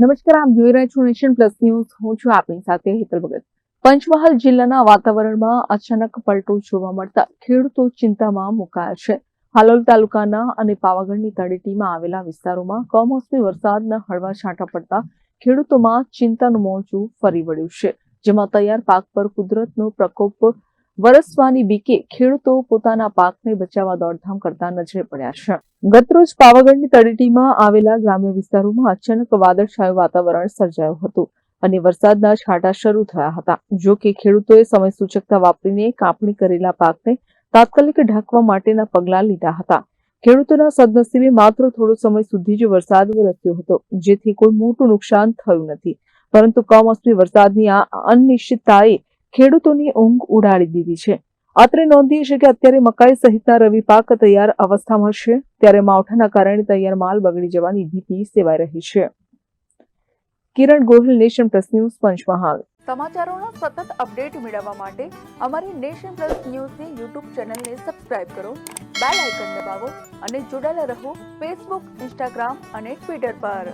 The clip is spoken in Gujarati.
નમસ્કાર, આપ જોઈ રહ્યા છો નેશન પ્લસ ન્યૂઝ. હું છું આપની સાથે હેતલ ભગત. પંચમહાલ જિલ્લાના વાતાવરણમાં અચાનક પલટો જોવા મળતા ખેડૂતો ચિંતામાં મુકાયા છે. હાલોલ તાલુકાના અને પાવાગઢની તળેટીમાં આવેલા વિસ્તારોમાં કમોસમી વરસાદના હળવા છાંટા પડતા ખેડૂતોમાં ચિંતાનું મોજું ફરી વળ્યું છે, જેમાં તૈયાર પાક પર કુદરતનો પ્રકોપ વરસવાની બીકે ખેડૂતો પોતાના પાકને બચાવવા દોડધામ કરતા નજરે પડ્યા છે. ગતરોજ પાવાગઢની તળેટીમાં આવેલા ગ્રામ્ય વિસ્તારોમાં અચાનક વાદળછાયું વાતાવરણ સર્જાયું હતું અને વરસાદના છાંટા શરૂ થયા હતા. જો કે ખેડૂતોએ સમય સૂચકતા વાપરીને કાપણી કરેલા પાકને તાત્કાલિક ઢાંકવા માટેના પગલાં લીધા હતા. ખેડૂતોના સદનસીબે માત્ર થોડો સમય સુધી જ વરસાદ વરસ્યો હતો, જેથી કોઈ મોટું નુકસાન થયું નથી. પરંતુ કમોસમી વરસાદની આ અનિશ્ચિતતાએ ખેડૂતોની ઊંઘ ઉડાડી દીધી છે. અત્રે નોંધીએ છે કે અત્યારે મકાઈ સહિતના રવિ પાક તૈયાર અવસ્થામાં છે. ત્યારે માવઠાના કારણે તૈયાર માલ બગડી જવાની ભીતિ સેવાઈ રહી છે. Kiran Gohil, nation plus news, Panchmahal. સમાચારોના સતત અપડેટ મેળવવા માટે અમારી નેશન પ્લસ ન્યૂઝની યુટ્યુબ ચેનલને સબસ્ક્રાઇબ કરો, બેલ આઇકન દબાવો અને જોડાયેલા રહો ફેસબુક, ઇન્સ્ટાગ્રામ અને ટ્વિટર પર.